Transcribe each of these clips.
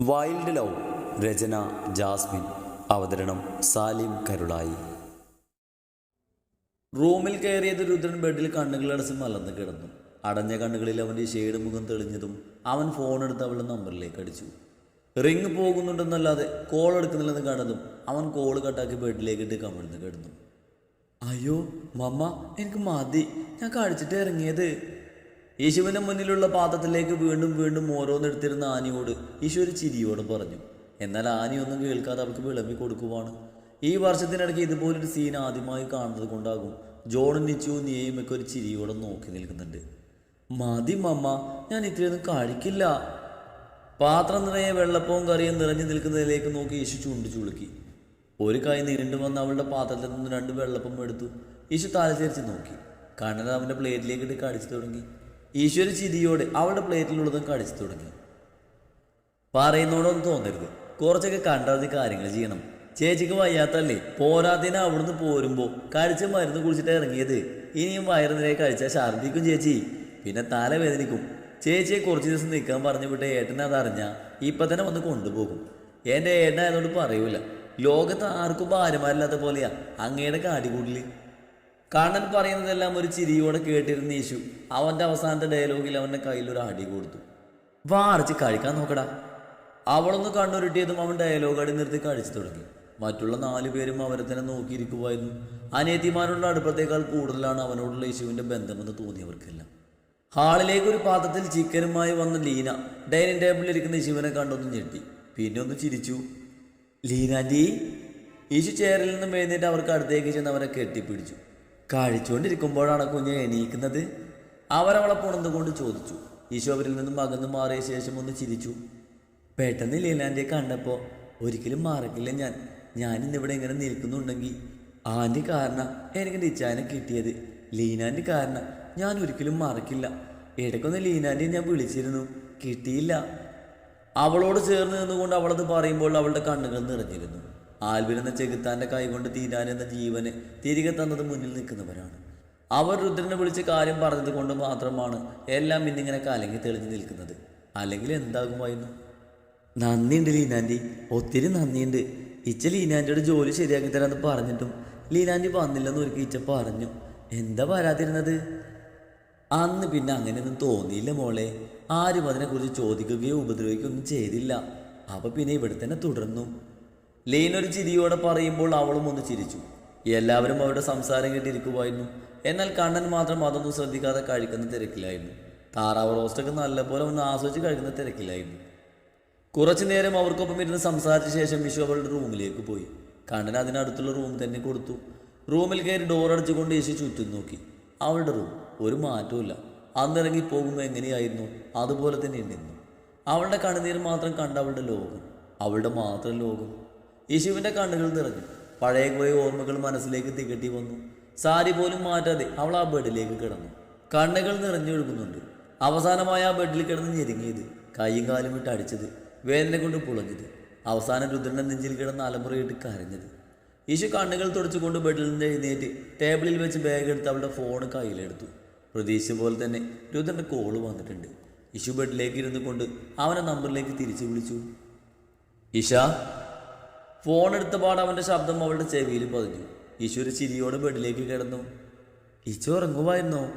Wild love രചന Jasmine അവതരണം സാലിം കരുളായി. റൂമിൽ കയറിയത് രുദ്രൻ ബെഡിൽ കണ്ണുകളടച്ച് മലർന്ന് കിടന്നു. അടഞ്ഞ കണ്ണുകളിൽ അവന്റെ ഷെയ്ഡ് മുഖം തെളിഞ്ഞതും അവൻ ഫോൺ എടുത്ത് അവളുടെ നമ്പറിലേക്ക് അടിച്ചു. റിങ് പോകുന്നുണ്ടെന്നല്ലാതെ കോൾ എടുക്കുന്നില്ലെന്ന് കണ്ടതും അവൻ കോൾ കട്ടാക്കി ബെഡിലേക്ക് ഇട്ട് കമിഴ്ന്ന് കിടന്നു. അയ്യോ മമ്മ എനിക്ക് മതി. ഞാൻ കഴിച്ചിട്ട് ഇറങ്ങിയത്. യേശുവിന്റെ മുന്നിലുള്ള പാദത്തിലേക്ക് വീണ്ടും വീണ്ടും ഓരോന്നെടുത്തിരുന്ന ആനയോട് ഈശോ ഒരു ചിരിയോട് പറഞ്ഞു എന്നാൽ ആനയൊന്നും കേൾക്കാതെ അവൾക്ക് വിളമ്പി കൊടുക്കുവാണ്. ഈ വർഷത്തിനിടയ്ക്ക് ഇതുപോലൊരു സീൻ ആദ്യമായി കാണുന്നത് കൊണ്ടാകും ജോണും നിച്ചുവും നീയും ഒക്കെ ഒരു ചിരിയോടെ നോക്കി നിൽക്കുന്നുണ്ട്. മതി മമ്മ ഞാൻ ഇത്രയൊന്നും കഴിക്കില്ല. പാത്രം നിറയെ വെള്ളപ്പവും കറിയും നിറഞ്ഞു നിൽക്കുന്നതിലേക്ക് നോക്കി യേശു ചുണ്ടു ചുളുക്കി. ഒരു കൈ നീണ്ടു വന്ന് അവളുടെ പാത്രത്തിൽ നിന്ന് രണ്ട് വെള്ളപ്പം എടുത്തു യേശു തലചരിച്ച് നോക്കി. കണ്ണൻ അവന്റെ പ്ലേറ്റിലേക്ക് ഇട്ട് കടിച്ചു തുടങ്ങി. ഈശോ ചിതിയോടെ അവളുടെ പ്ലേറ്റിലുള്ളതും കടിച്ചു തുടങ്ങി. പറയുന്നോടൊന്നും തോന്നരുത്. കുറച്ചൊക്കെ കണ്ടറിഞ്ഞ് കാര്യങ്ങൾ ചെയ്യണം. ചേച്ചിക്ക് വയ്യാത്തല്ലേ? പോരാത്തിന് അവിടുന്ന് പോരുമ്പോൾ കഴിച്ച മരുന്ന് കുടിച്ചിട്ട് ഇറങ്ങിയത്. ഇനിയും വയറുനിരയെ കഴിച്ചാൽ ഛർദിക്കും ചേച്ചി. പിന്നെ തലവേദനിക്കും. ചേച്ചിയെ കുറച്ച് ദിവസം നിൽക്കാൻ പറഞ്ഞു വിട്ട ഏട്ടനെ അതറിഞ്ഞാൽ ഇപ്പം തന്നെ വന്ന് കൊണ്ടുപോകും. എന്റെ ഏട്ടനായതുകൊണ്ട് പറയൂല. ലോകത്ത് ആർക്കും ഭാര്യമാരില്ലാത്ത പോലെയാ അങ്ങയുടെ കാടികൂടൽ കണ്ണൻ പറയുന്നതെല്ലാം ഒരു ചിരിയോടെ കേട്ടിരുന്ന യേശു അവന്റെ അവസാനത്തെ ഡയലോഗിൽ അവന്റെ കയ്യിൽ ഒരു അടി കൊടുത്തു. വാറച്ച് കഴിക്കാൻ നോക്കടാ. അവളൊന്ന് കണ്ണുരുട്ടിയതും അവൻ ഡയലോഗ് അടി നിർത്തി കഴിച്ചു തുടങ്ങി. മറ്റുള്ള നാലു പേരും അവരെ തന്നെ നോക്കിയിരിക്കുമായിരുന്നു അനിയത്തിമാരുടെ അടുപ്പത്തേക്കാൾ കൂടുതലാണ് അവനോടുള്ള യേശുവിന്റെ ബന്ധമെന്ന് തോന്നിയവർക്കെല്ലാം. ഹാളിലേക്ക് ഒരു പാത്രത്തിൽ ചിക്കനുമായി വന്ന ലീന ഡൈനിങ് ടേബിളിൽ ഇരിക്കുന്ന യേശുവിനെ കണ്ടൊന്ന് ഞെട്ടി. പിന്നെ ഒന്ന് ചിരിച്ചു. ലീനാന്റെ യേശു ചേരിൽ നിന്നും എഴുന്നേറ്റ് അവർക്ക് അടുത്തേക്ക് ചെന്ന് അവരെ കെട്ടിപ്പിടിച്ചു. കഴിച്ചുകൊണ്ടിരിക്കുമ്പോഴാണ് കുഞ്ഞ് എണീക്കുന്നത്. അവരവളെ പുണർന്നുകൊണ്ട് ചോദിച്ചു. ഈശോ അവരിൽ നിന്നും അകന്നു മാറിയ ശേഷം ഒന്ന് ചിരിച്ചു. പെട്ടെന്ന് ലീലാന്റെ കണ്ടപ്പോൾ ഒരിക്കലും മാറിക്കില്ല ഞാൻ. ഇന്നിവിടെ ഇങ്ങനെ നിൽക്കുന്നുണ്ടെങ്കിൽ ആന്റെ കാരണം എനിക്ക് നിച്ചാനെ കിട്ടിയത്. ലീനാന്റെ കാരണം ഞാൻ ഒരിക്കലും മറക്കില്ല. ഇടയ്ക്കൊന്ന് ലീനാന്റെ ഞാൻ വിളിച്ചിരുന്നു. കിട്ടിയില്ല. അവളോട് ചേർന്ന് നിന്നുകൊണ്ട് അവളത് പറയുമ്പോൾ അവളുടെ കണ്ണുകൾ നിറഞ്ഞിരുന്നു. ആൽവിൻ ചെകുത്താന്റെ കൈകൊണ്ട് തീരാനെന്ന ജീവനെ തിരികെ തന്നത് മുന്നിൽ നിൽക്കുന്നവരാണ്. അവർ രുദ്രനെ വിളിച്ച് കാര്യം പറഞ്ഞത് കൊണ്ട് മാത്രമാണ് എല്ലാം ഇന്നിങ്ങനെ കലങ്ങി തെളിഞ്ഞു നിൽക്കുന്നത്. അല്ലെങ്കിൽ എന്താകുമായിരുന്നു നന്ദിയുണ്ട് ലീനാന്റി. ഒത്തിരി നന്ദിയുണ്ട്. ഇച്ച ലീനാന്റിയുടെ ജോലി ശരിയാക്കി തരാമെന്ന് പറഞ്ഞിട്ടും ലീനാന്റി വന്നില്ലെന്ന് ഒരിക്കൽ ഇച്ച പറഞ്ഞു. എന്താ വരാതിരുന്നത്? അന്ന് പിന്നെ അങ്ങനെയൊന്നും തോന്നിയില്ല മോളെ. ആരും അതിനെക്കുറിച്ച് ചോദിക്കുകയോ ഉപദ്രവിക്കുകയോ ഒന്നും ചെയ്തില്ല. അപ്പം പിന്നെ ഇവിടെ തന്നെ തുടർന്നു. ലീൻ ഒരു ചിരിയോടെ പറയുമ്പോൾ അവളും ഒന്ന് ചിരിച്ചു. എല്ലാവരും അവരുടെ സംസാരം കേട്ടിരിക്കുമായിരുന്നു എന്നാൽ കണ്ണൻ മാത്രം അതൊന്നും ശ്രദ്ധിക്കാതെ കഴിക്കുന്ന തിരക്കിലായിരുന്നു. താറാവ് റോസ്റ്റൊക്കെ നല്ലപോലെ ഒന്ന് ആസ്വദിച്ച് കഴിക്കുന്ന തിരക്കിലായിരുന്നു. കുറച്ചു നേരം അവർക്കൊപ്പം ഇരുന്ന് സംസാരിച്ച ശേഷം വിഷു അവളുടെ റൂമിലേക്ക് പോയി. കണ്ണൻ അതിനടുത്തുള്ള റൂം തന്നെ കൊടുത്തു. റൂമിൽ കയറി ഡോർ അടിച്ചുകൊണ്ട് യേശു ചുറ്റും നോക്കി. അവളുടെ റൂം ഒരു മാറ്റവുമില്ല. അന്നിറങ്ങി പോകുമ്പോൾ എങ്ങനെയായിരുന്നു? അതുപോലെ തന്നെ ഉണ്ടെന്നു അവളുടെ കണ്ണുനീർ മാത്രം കണ്ട അവളുടെ ലോകം. അവളുടെ മാത്രം ലോകം. യേശുവിന്റെ കണ്ണുകൾ നിറഞ്ഞു. പഴയ കുറേ ഓർമ്മകൾ മനസ്സിലേക്ക് തികട്ടി വന്നു. സാരി പോലും മാറ്റാതെ അവൾ ആ ബെഡിലേക്ക് കിടന്നു. കണ്ണുകൾ നിറഞ്ഞൊഴുകുന്നുണ്ട് അവസാനമായി ആ ബെഡിൽ കിടന്ന് ഞെരുങ്ങിയത് കൈയും കാലും ഇട്ട് അടിച്ചത് വേദന കൊണ്ട് പുളഞ്ഞത് അവസാനം രുദ്രന്റെ നെഞ്ചിൽ കിടന്ന് അലമുറയിട്ട് കരഞ്ഞത്. യേശു കണ്ണുകൾ തുടച്ചുകൊണ്ട് ബെഡിൽ നിന്ന് എഴുന്നേറ്റ് ടേബിളിൽ വെച്ച് ബാഗ് എടുത്ത് അവളുടെ ഫോൺ കയ്യിലെടുത്തു. പ്രതീക്ഷിച്ച പോലെ തന്നെ രുദ്രന്റെ കോൾ വന്നിട്ടുണ്ട്. യേശു ബെഡിലേക്ക് ഇരുന്നു കൊണ്ട് അവനെ നമ്പറിലേക്ക് തിരിച്ചു വിളിച്ചു. ഇഷ ഫോൺ എടുത്ത പാട് അവന്റെ ശബ്ദം അവളുടെ ചെവിയിൽ പതിഞ്ഞു. ഈശോ ഒരു ചിരിയോട് ബെഡിലേക്ക് കിടന്നു. ഈശോ ഉറങ്ങുമായിരുന്നോ?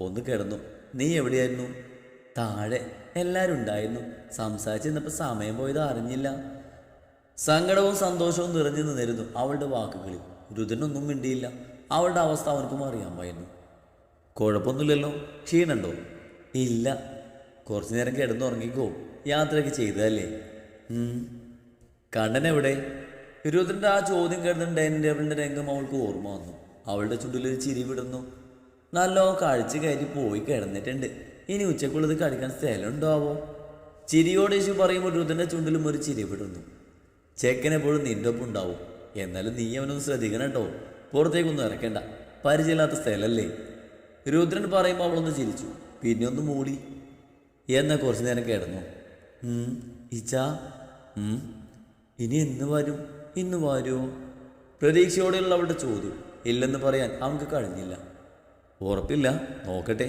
ഒന്ന് കിടന്നു. നീ എവിടെയായിരുന്നു? താഴെ എല്ലാവരും ഉണ്ടായിരുന്നു. സംസാരിച്ച് നിന്നപ്പോൾ സമയം പോയത് അറിഞ്ഞില്ല. സങ്കടവും സന്തോഷവും നിറഞ്ഞു നിന്നിരുന്നു അവളുടെ വാക്കുകളിൽ. രുദ്രനൊന്നും മിണ്ടിയില്ല. അവളുടെ അവസ്ഥ അവനക്കും അറിയാമായിരുന്നു. കുഴപ്പമൊന്നുമില്ലല്ലോ. ക്ഷീണുണ്ടോ ഇല്ല. കുറച്ചു നേരം കിടന്നുറങ്ങിക്കോ. യാത്രയൊക്കെ ചെയ്തതല്ലേ. കണ്ണൻ എവിടെ? ആ ചോദ്യം കേട്ട് ഡൈനിങ് ടേബിളിന്റെ രംഗം അവൾക്ക് ഓർമ്മ വന്നു. അവളുടെ ചുണ്ടിലൊരു ചിരി വിടുന്നു നല്ലോ കഴിച്ച് കയറ്റി പോയി കിടന്നിട്ടുണ്ട്. ഇനി ഉച്ചക്കുള്ളത് കഴിക്കാൻ സ്ഥലമുണ്ടാവോ ചിരിയോട് യേശു പറയുമ്പോൾ രുദ്രന്റെ ചുണ്ടിലും ഒരു ചിരി വിടുന്നു ചെക്കൻ എപ്പോഴും നിന്റെ ഒപ്പം ഉണ്ടാവും. എന്നാലും നീ അവനൊന്ന് ശ്രദ്ധിക്കണം കേട്ടോ. പുറത്തേക്കൊന്നും ഇറക്കണ്ട. പരിചയമില്ലാത്ത സ്ഥലമല്ലേ രുദ്രൻ പറയുമ്പോൾ അവളൊന്ന് ചിരിച്ചു. പിന്നെ ഒന്ന് മൂടി. എന്നാൽ കുറച്ച് നേരം കിടന്നു. ഇച്ച. ഇനി എന്ന് വരും ഇന്ന് വരുമോ പ്രതീക്ഷയോടെയുള്ള അവളുടെ ചോദ്യം. ഇല്ലെന്ന് പറയാൻ അവൾക്ക് കഴിഞ്ഞില്ല. ഉറപ്പില്ല നോക്കട്ടെ.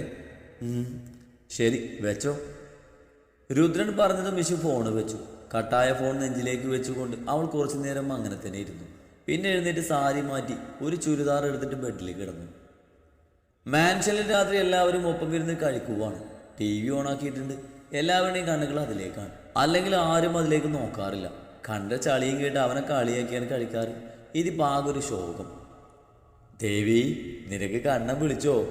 ശരി വെച്ചോ. രുദ്രൻ പറഞ്ഞത് മിശു ഫോണ് വെച്ചു. കട്ടായ ഫോൺ നെഞ്ചിലേക്ക് വെച്ചുകൊണ്ട് അവൾ കുറച്ചു നേരം അങ്ങനെ തന്നെ ഇരുന്നു. പിന്നെ എഴുന്നേറ്റ് സാരി മാറ്റി ഒരു ചുരിദാർ എടുത്തിട്ട് ബെഡിൽ കിടന്നു. മാൻഷനിൽ രാത്രി എല്ലാവരും ഒപ്പം ഇരുന്ന് കഴിക്കുവാണ്. ടി വി ഓണാക്കിയിട്ടുണ്ട് എല്ലാവരുടെയും കണ്ണുകൾ അതിലേക്കാണ്. അല്ലെങ്കിൽ ആരും അതിലേക്ക് നോക്കാറില്ല. കണ്ട ചളിയും കേട്ട് അവനെ കളിയാക്കിയാണ് കഴിക്കാറ് ഇതിപ്പോൾ ആകെ ഒരു ശോകം. ദേവി നിനക്ക് കണ്ണം വിളിച്ചോ?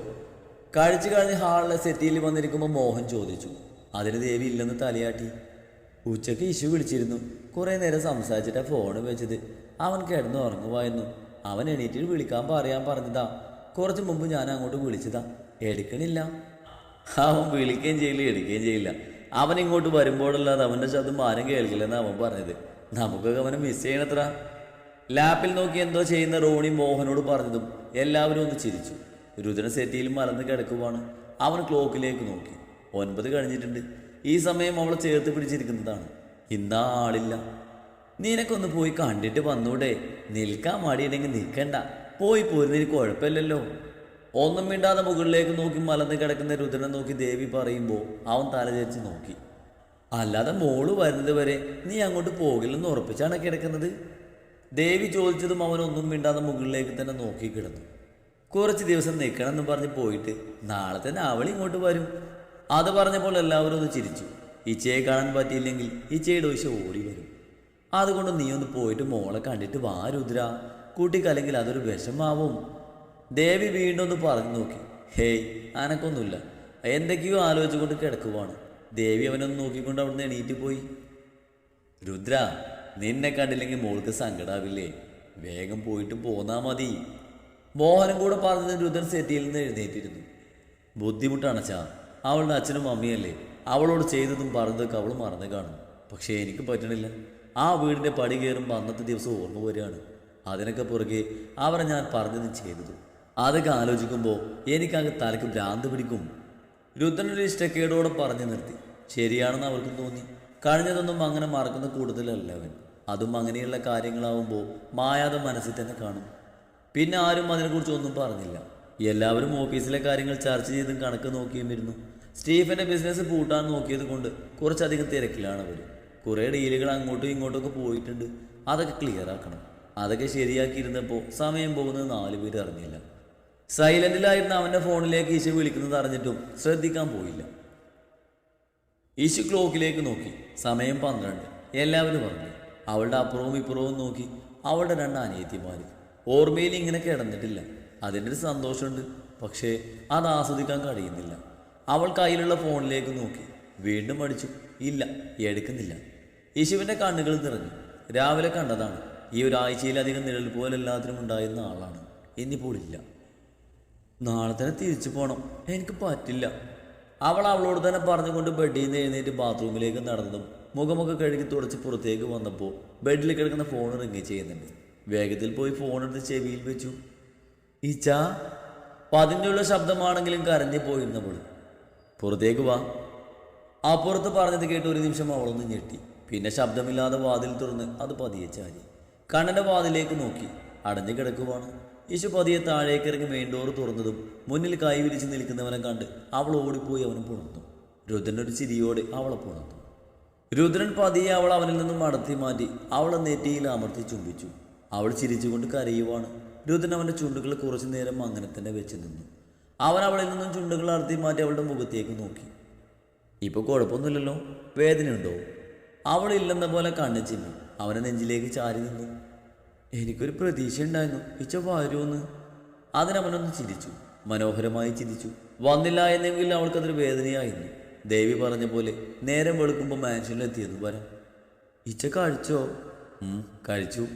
കഴിച്ചു കഴിഞ്ഞ് ഹാളിലെ സെറ്റിയിൽ വന്നിരിക്കുമ്പോൾ മോഹൻ ചോദിച്ചു. അതിന് ദേവി ഇല്ലെന്ന് തലയാട്ടി. ഉച്ചയ്ക്ക് ഇശു വിളിച്ചിരുന്നു. കുറേ നേരം സംസാരിച്ചിട്ടാ ഫോൺ വെച്ചത്. അവൻ കിടന്നു ഉറങ്ങുമായിരുന്നു അവൻ എണീറ്റിട്ട് വിളിക്കാൻ പറയാൻ പറഞ്ഞതാ. കുറച്ച് മുമ്പ് ഞാൻ അങ്ങോട്ട് വിളിച്ചതാ. എടുക്കണില്ല. അവൻ വിളിക്കുകയും ചെയ്യില്ല എടുക്കുകയും ചെയ്യില്ല. അവൻ ഇങ്ങോട്ട് വരുമ്പോഴല്ലാതെ അവന്റെ ശബ്ദം ആരും കേൾക്കില്ലെന്ന് അവൻ പറഞ്ഞത്. നമുക്കൊക്കെ അവനെ മിസ് ചെയ്യണത്ര. ലാപ്പിൽ നോക്കി എന്തോ ചെയ്യുന്ന റോണി മോഹനോട് പറഞ്ഞതും എല്ലാവരും ഒന്ന് ചിരിച്ചു. രുദ്രൻ സെറ്റിയിൽ മലന്ന് കിടക്കുവാണ്. അവൻ ക്ലോക്കിലേക്ക് നോക്കി. ഒൻപത് കഴിഞ്ഞിട്ടുണ്ട്. ഈ സമയം അവളെ ചേർത്ത് പിടിച്ചിരിക്കുന്നതാണ്. ഇന്നാ ആളില്ല. നിനക്കൊന്ന് പോയി കണ്ടിട്ട് വന്നൂടെ. നിൽക്കാൻ മടിയുണ്ടെങ്കിൽ നിൽക്കണ്ട. പോയി പോരുന്നതിന് കുഴപ്പമില്ലല്ലോ. ഒന്നും മിണ്ടാതെ മുകളിലേക്ക് നോക്കി മലന്ന് കിടക്കുന്ന രുദ്രനെ നോക്കി ദേവി പറയുമ്പോൾ അവൻ തലചരിച്ച് നോക്കി. അല്ലാതെ മോൾ വരുന്നത് വരെ നീ അങ്ങോട്ട് പോകില്ലെന്ന് ഉറപ്പിച്ചാണ് കിടക്കുന്നത്. ദേവി ചോദിച്ചതും അവനൊന്നും മിണ്ടാതെ മുകളിലേക്ക് തന്നെ നോക്കി കിടന്നു. കുറച്ച് ദിവസം നിൽക്കണമെന്ന് പറഞ്ഞ് പോയിട്ട് നാളെ തന്നെ അവൾ ഇങ്ങോട്ട് വരും. അത് പറഞ്ഞപ്പോൾ എല്ലാവരും ഒന്ന് ചിരിച്ചു. ഇച്ചയെ കാണാൻ പറ്റിയില്ലെങ്കിൽ ഇച്ചയുടെ ഒഴിച്ച് ഓടി വരും. അതുകൊണ്ട് നീ ഒന്ന് പോയിട്ട് മോളെ കണ്ടിട്ട് വാ രുദ്ര. കൂട്ടിക്കല്ലെങ്കിൽ അതൊരു വിഷമാവും. ദേവി വീണ്ടും ഒന്ന് പറഞ്ഞു നോക്കി. ഹേയ് അനക്കൊന്നുമില്ല. എന്തൊക്കെയോ ആലോചിച്ചുകൊണ്ട് കിടക്കുവാണ്. ദേവി അവനൊന്ന് നോക്കിക്കൊണ്ട് അവിടുന്ന് എണീറ്റ് പോയി. രുദ്ര നിന്നെ കണ്ടില്ലെങ്കിൽ മോൾക്ക് സങ്കടാവില്ലേ? വേഗം പോയിട്ട് പോന്നാ മതി. മോഹനും കൂടെ പറഞ്ഞത് രുദ്രൻ സെറ്റിയിൽ നിന്ന് എഴുന്നേറ്റിരുന്നു. ബുദ്ധിമുട്ടാണ് ചാ അവളുടെ അച്ഛനും അമ്മയല്ലേ? അവളോട് ചെയ്തതും പറഞ്ഞതൊക്കെ അവൾ മറന്നു കാണും. പക്ഷേ എനിക്ക് പറ്റണില്ല. ആ വീടിന്റെ പടി കയറുമ്പോൾ അന്നത്തെ ദിവസം ഓർമ്മ വരികയാണ്. അതിനൊക്കെ പുറകെ അവരെ ഞാൻ പറഞ്ഞതും ചെയ്തതു. അതൊക്കെ ആലോചിക്കുമ്പോൾ എനിക്കങ്ങ് തലക്ക് ഭ്രാന്ത് പിടിക്കും. രുദ്രനൊരു ഇഷ്ടക്കേടോടെ പറഞ്ഞു നിർത്തി. ശരിയാണെന്ന് അവർക്കും തോന്നി. കഴിഞ്ഞതൊന്നും അങ്ങനെ മറക്കുന്ന കൂടുതലല്ല അവൻ. അതും അങ്ങനെയുള്ള കാര്യങ്ങളാവുമ്പോൾ മായാതെ മനസ്സിൽ തന്നെ കാണും. പിന്നെ ആരും അതിനെക്കുറിച്ച് ഒന്നും പറഞ്ഞില്ല. എല്ലാവരും ഓഫീസിലെ കാര്യങ്ങൾ ചർച്ച ചെയ്തും കണക്ക് നോക്കിയും ഇരുന്നു. സ്റ്റീഫന്റെ ബിസിനസ് പൂട്ടാൻ നോക്കിയത് കൊണ്ട് കുറച്ചധികം തിരക്കിലാണ് അവർ കുറേ ഡീലുകൾ അങ്ങോട്ടും ഇങ്ങോട്ടും ഒക്കെ പോയിട്ടുണ്ട്. അതൊക്കെ ക്ലിയർ ആക്കണം. അതൊക്കെ ശരിയാക്കിയിരുന്നപ്പോൾ സമയം പോകുന്നത് നാല് പേര് അറിഞ്ഞില്ല. സൈലന്റിലായിരുന്ന അവന്റെ ഫോണിലേക്ക് ഈശ വിളിക്കുന്നത് അറിഞ്ഞിട്ടും ശ്രദ്ധിക്കാൻ പോയില്ല. ഈശു ക്ലോക്കിലേക്ക് നോക്കി. സമയം പന്ത്രണ്ട്. എല്ലാവരും പറഞ്ഞു അവളുടെ അപ്പുറവും ഇപ്പുറവും നോക്കി. അവളുടെ രണ്ട് അനിയത്തിമാർ ഓർമ്മയിൽ ഇങ്ങനെ കിടന്നിട്ടില്ല. അതിന്റെ ഒരു സന്തോഷമുണ്ട്. പക്ഷേ അത് ആസ്വദിക്കാൻ കഴിയുന്നില്ല. അവൾ കയ്യിലുള്ള ഫോണിലേക്ക് നോക്കി. വീണ്ടും അടിച്ചു ഇല്ല എടുക്കുന്നില്ല. യേശുവിന്റെ കണ്ണുകൾ നിറഞ്ഞു. രാവിലെ കണ്ടതാണ് ഈ ഒരാഴ്ചയിലധികം നിഴൽ പോലെ എല്ലാത്തിനും ഉണ്ടായിരുന്ന ആളാണ്. ഇന്നിപ്പോൾ ഇല്ല നാളെ തന്നെ തിരിച്ചു പോകണം എനിക്ക് പറ്റില്ല. അവൾ അവളോട് തന്നെ പറഞ്ഞുകൊണ്ട് ബെഡിൽ നിന്ന് എഴുന്നേറ്റ് ബാത്റൂമിലേക്ക് നടന്നതും മുഖമൊക്കെ കഴുകി തുടച്ച് പുറത്തേക്ക് വന്നപ്പോൾ ബെഡിൽ കിടക്കുന്ന ഫോൺ റിങ് ചെയ്യുന്നുണ്ട്. വേഗത്തിൽ പോയി ഫോൺ എടുത്ത് ചെവിയിൽ വെച്ചു. ഈച്ച പതിഞ്ഞുള്ള ശബ്ദമാണെങ്കിലും കരഞ്ഞു പോയിരുന്നവൾ പുറത്തേക്ക് വാ. അപ്പുറത്ത് പറഞ്ഞത് കേട്ട് ഒരു നിമിഷം അവളൊന്ന് ഞെട്ടി. പിന്നെ ശബ്ദമില്ലാതെ വാതിൽ തുറന്ന് അത് പതിയെ ചാരി. കണ്ണന്റെ വാതിലേക്ക് നോക്കി. അടഞ്ഞു കിടക്കുവാണ്. യേശു പതിയെ താഴേക്ക് ഇറങ്ങി മെയിൻഡോർ തുറന്നതും മുന്നിൽ കൈ വിരിച്ച് നിൽക്കുന്നവനെ കണ്ട് അവൾ ഓടിപ്പോയി അവനെ പുണർന്നു. രുദ്രൻ ഒരു ചിരിയോടെ അവളെ പുണർന്നു. രുദ്രൻ പതിയെ അവൾ അവനിൽ നിന്നും മടത്തി മാറ്റി അവളെ നെറ്റിയിൽ അമർത്തി ചുംബിച്ചു. അവൾ ചിരിച്ചുകൊണ്ട് കരയുവാണ്. രുദ്രൻ അവന്റെ ചുണ്ടുകൾ കുറച്ചു നേരം അങ്ങനെ തന്നെ വെച്ച് നിന്നു. അവൻ അവളിൽ നിന്നും ചുണ്ടുകൾ അർത്തി മാറ്റി അവളുടെ മുഖത്തേക്ക് നോക്കി. ഇപ്പോൾ കുഴപ്പമൊന്നുമില്ലല്ലോ. വേദനയുണ്ടോ? അവളില്ലെന്ന പോലെ കണ്ണു അവനെ നെഞ്ചിലേക്ക് ചാരി നിന്നു. എനിക്കൊരു പ്രതീക്ഷ ഉണ്ടായിരുന്നു ഇച്ച വരുമെന്ന് അതിനവനൊന്ന് ചിരിച്ചു. മനോഹരമായി ചിരിച്ചു. വന്നില്ല എന്നെങ്കിൽ അവൾക്കതൊരു വേദനയായിരുന്നു. ദേവി പറഞ്ഞ പോലെ നേരം വെളുക്കുമ്പോൾ മാൻഷനിലെത്തിയെന്ന് വരാം ഇച്ച കഴിച്ചോ? കഴിച്ചു.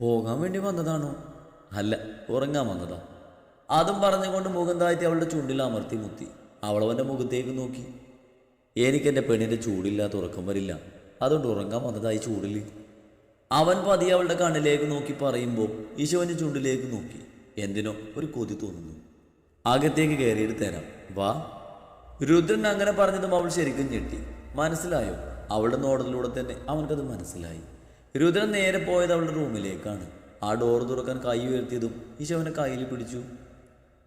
പോകാൻ വേണ്ടി വന്നതാണോ? അല്ല ഉറങ്ങാൻ വന്നതാ. അതും പറഞ്ഞുകൊണ്ട് മുഖം താഴ്ത്തി അവളുടെ ചുണ്ടിൽ അമർത്തി മുത്തി. അവളവന്റെ മുഖത്തേക്ക് നോക്കി. എനിക്കെന്റെ പെണ്ണിന്റെ ചൂടില്ലാത്ത ഉറക്കം വരില്ല. അതുകൊണ്ട് ഉറങ്ങാൻ വന്നതായി ചൂടിൽ അവൻ പതിയെ അവളുടെ കണ്ണിലേക്ക് നോക്കി പറയുമ്പോൾ ഈശോവിന്റെ ചുണ്ടിലേക്ക് നോക്കി. എന്തിനോ ഒരു കൊതി തോന്നുന്നു. അകത്തേക്ക് കയറിയിട്ട് തരാം. വാ. രുദ്രൻ അങ്ങനെ പറഞ്ഞതും അവൾ ശരിക്കും ഞെട്ടി. മനസ്സിലായോ? അവളുടെ നോടലിലൂടെ തന്നെ അവനക്കത് മനസ്സിലായി. രുദ്രൻ നേരെ പോയത് അവളുടെ റൂമിലേക്കാണ്. ആ ഡോർ തുറക്കാൻ കൈ ഉയർത്തിയതും ഈശോവനെ കയ്യിൽ പിടിച്ചു.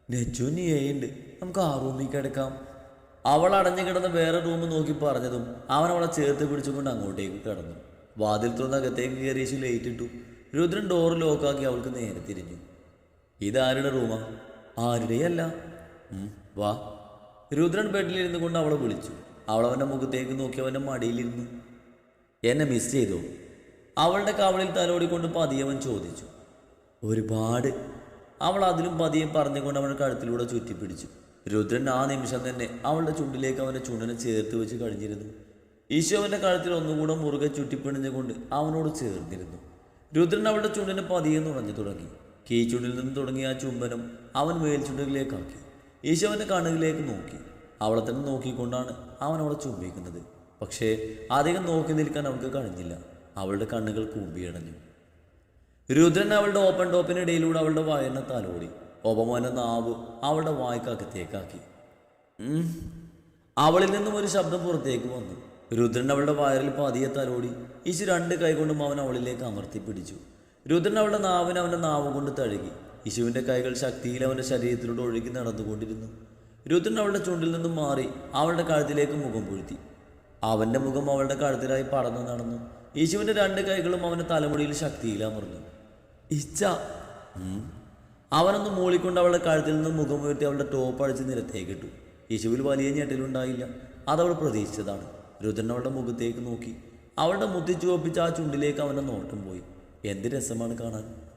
നെച്ചു നീ ഏയുണ്ട് നമുക്ക് ആ റൂമിൽ കിടക്കാം അവൾ അടഞ്ഞു കിടന്ന വേറെ റൂം നോക്കി പറഞ്ഞതും അവൻ അവളെ ചേർത്ത് പിടിച്ചുകൊണ്ട് അങ്ങോട്ടേക്ക് കടന്നു. വാതിൽ തുറന്ന് അകത്തേക്ക് കയറി യേശു ലൈറ്റ് ഇട്ടു. രുദ്രൻ ഡോർ ലോക്കാക്കി അവൾക്ക് നേരെ തിരിഞ്ഞു. ഇതാരുടെ റൂമാ ആരുടെയല്ല. വാ. രുദ്രൻ ബെഡിലിരുന്നു കൊണ്ട് അവളെ വിളിച്ചു. അവൾ അവന്റെ മുഖത്തേക്ക് നോക്കി അവന്റെ മടിയിലിരുന്നു. എന്നെ മിസ് ചെയ്തു? അവളുടെ കവളിൽ തലോടിക്കൊണ്ട് പതിയവൻ ചോദിച്ചു. ഒരുപാട്. അവൾ അതിലും പതിയെ പറഞ്ഞുകൊണ്ട് അവന്റെ കഴുത്തിലൂടെ ചുറ്റിപ്പിടിച്ചു. രുദ്രൻ ആ നിമിഷം തന്നെ അവളുടെ ചുണ്ടിലേക്ക് അവന്റെ ചുണ്ടിനെ ചേർത്ത് വെച്ച് കഴിഞ്ഞിരുന്നു. ഈശോ അവന്റെ കഴുത്തിൽ ഒന്നുകൂടെ മുറുകെ ചുറ്റിപ്പിണിഞ്ഞുകൊണ്ട് അവനോട് ചേർന്നിരുന്നു. രുദ്രൻ അവളുടെ ചുണ്ടിന് പതിയെ ഉറഞ്ഞു തുടങ്ങി. കീച്ചുണ്ടിൽ നിന്ന് തുടങ്ങിയ ആ ചുംബനം അവൻ മേൽച്ചുണ്ടുകളിലേക്കാക്കി ഈശോവിന്റെ കണ്ണുകളിലേക്ക് നോക്കി. അവളെ തന്നെ നോക്കിക്കൊണ്ടാണ് അവൻ ചുംബിക്കുന്നത്. പക്ഷേ അധികം നോക്കി നിൽക്കാൻ അവൾക്ക് കഴിഞ്ഞില്ല. അവളുടെ കണ്ണുകൾ കൂമ്പിയടഞ്ഞു. രുദ്രൻ അവളുടെ ഓപ്പൺ ടോപ്പിനിടയിലൂടെ അവളുടെ വായന തലോടി. ഒപമോന നാവ് അവളുടെ വായ്ക്കകത്തേക്കാക്കി. അവളിൽ നിന്നും ഒരു ശബ്ദം പുറത്തേക്ക് വന്നു. രുദ്രൻ അവളുടെ വയറിൽ പതിയെ തലോടി ഈശു രണ്ട് കൈകൊണ്ടും അവൻ അവളിലേക്ക് അമർത്തി പിടിച്ചു. രുദ്രൻ അവളുടെ നാവിന് അവന്റെ നാവ് കൊണ്ട് തഴുകി. യേശുവിന്റെ കൈകൾ ശക്തിയിൽ അവന്റെ ശരീരത്തിലൂടെ ഒഴുകി നടന്നുകൊണ്ടിരുന്നു. രുദ്രൻ അവളുടെ ചുണ്ടിൽ നിന്നും മാറി അവളുടെ കഴുത്തിലേക്ക് മുഖം പൊഴുത്തി. അവന്റെ മുഖം അവളുടെ കഴുത്തിലായി പടന്നു നടന്നു. യേശുവിന്റെ രണ്ട് കൈകളും അവന്റെ തലമുടിയിൽ ശക്തിയിൽ അമർന്നു. ഇച്ച. അവനൊന്ന് മൂളിക്കൊണ്ട് അവളുടെ കഴുത്തിൽ നിന്ന് മുഖം ഉയർത്തി അവളുടെ ടോപ്പ് അടിച്ച് നിരത്തേക്കിട്ടു യേശുവിൽ വലിയ ഞെട്ടലുണ്ടായില്ല. അതവൾ പ്രതീക്ഷിച്ചതാണ്. രുദ്രൻ അവളുടെ മുഖത്തേക്ക് നോക്കി. അവളുടെ മുത്തി ചുവപ്പിച്ച് ആ ചുണ്ടിലേക്ക് അവന്റെ നോട്ടം പോയി. എന്ത് രസമാണ് കാണാൻ?